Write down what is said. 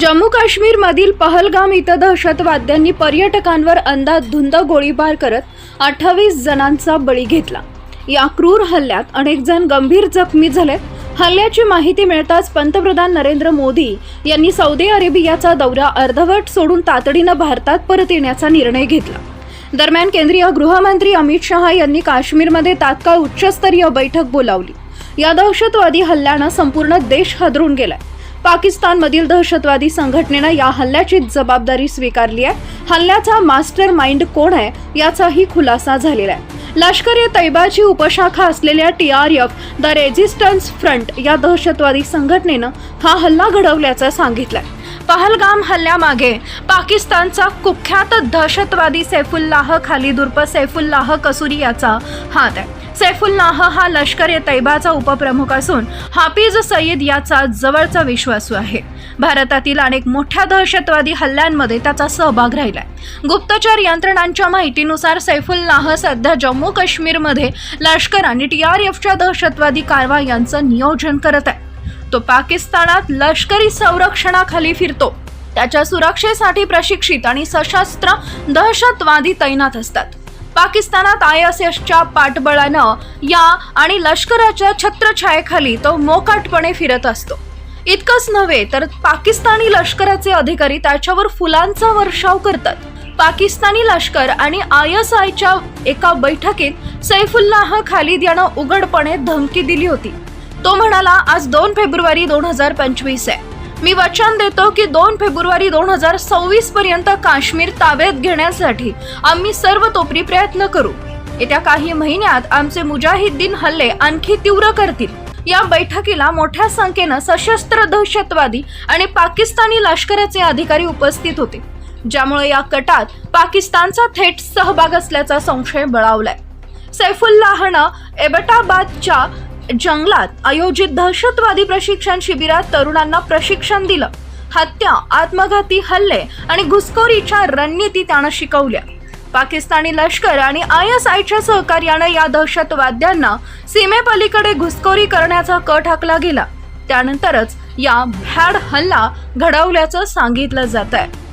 जम्मू काश्मीरमधील पहलगाम इथं दहशतवाद्यांनी पर्यटकांवर अंधाधुंद गोळीबार करत अठ्ठावीस जणांचा बळी घेतला. या क्रूर हल्ल्यात अनेक जण गंभीर जखमी झाले. हल्ल्याची माहिती मिळताच पंतप्रधान नरेंद्र मोदी यांनी सौदी अरेबियाचा दौरा अर्धवट सोडून तातडीनं भारतात परत येण्याचा निर्णय घेतला. दरम्यान केंद्रीय गृहमंत्री अमित शहा यांनी काश्मीरमध्ये तात्काळ उच्चस्तरीय बैठक बोलावली. या दहशतवादी हल्ल्यानं संपूर्ण देश हादरून गेलाय. पाकिस्तानमधील दहशतवादी संघटनेनं या हल्ल्याची जबाबदारी स्वीकारली आहे. हल्ल्याचा मास्टर माइंड कोण आहे याचाही खुलासा झालेला आहे. लष्कर ए तैबाची उपशाखा असलेल्या T R F the resistance front या दहशतवादी संघटनेनं हा हल्ला घडवल्याचं सांगितलंय. पहलगाम हल्ल्यामागे पाकिस्तानचा कुख्यात दहशतवादी सैफुल्लाह खालिद उर्फ सैफुल्लाह कसुरी याचा हात आहे. सैफुल्लाह हा लष्कर ए तैबाचा उपप्रमुख असून हाफिज सईद याचा जवळचा विश्वासू आहे. भारतातील अनेक मोठ्या दहशतवादी हल्ल्यांमध्ये त्याचा सहभाग राहिलाय. गुप्तचर यंत्रणांच्या माहितीनुसार सैफुल्लाह सध्या जम्मू काश्मीरमध्ये लष्कर आणि टी आर एफच्या दहशतवादी कारवायांचं नियोजन करत आहे. तो पाकिस्तानात लष्करी संरक्षणाखाली फिरतो. त्याच्या सुरक्षेसाठी प्रशिक्षित आणि सशस्त्र दहशतवादी तैनात असतात. पाकिस्तानात आय एस एसच्या पाठबळानं या आणि लष्कराच्या छत्रछायेखाली तो मोकाटपणे फिरत असतो. इतकंच नव्हे तर पाकिस्तानी लष्कराचे अधिकारी त्याच्यावर फुलांचा वर्षाव करतात. पाकिस्तानी लष्कर आणि आय एस आयच्या एका बैठकीत सैफुल्लाह खालिद यानं उघडपणे धमकी दिली होती. तो म्हणाला आज दोन फेब्रुवारी दोन हजार पंचवीस आहे. मी वचन देतो की दोन फेब्रुवारी दोन हजार सव्वीस पर्यंत काश्मीर ताब्यात घेण्यासाठी आम्ही सर्व तोपरी प्रयत्न करू. येत्या काही महिन्यात आमचे मुजाहिद्दीन हल्ले आणखी तीव्र करतील. या बैठकीला मोठ्या संख्येनं सशस्त्र दहशतवादी आणि पाकिस्तानी लष्कराचे अधिकारी उपस्थित होते ज्यामुळे या कटात पाकिस्तानचा थेट सहभाग असल्याचा संशय बळावलाय. सैफुल्लाहनं एबटाबादच्या जंगलात आयोजित दहशतवादी प्रशिक्षण शिबिरात तरुणांना प्रशिक्षण दिलं. हत्या आत्मघाती हल्ले आणि घुसखोरीच्या रणनीती त्यानं शिकवल्या. पाकिस्तानी लष्कर आणि आय एस आयच्या सहकार्यानं या दहशतवाद्यांना सीमेपलीकडे घुसखोरी करण्याचा कट हाकला गेला. त्यानंतरच या भ्याड हल्ला घडवल्याचं सांगितलं जात आहे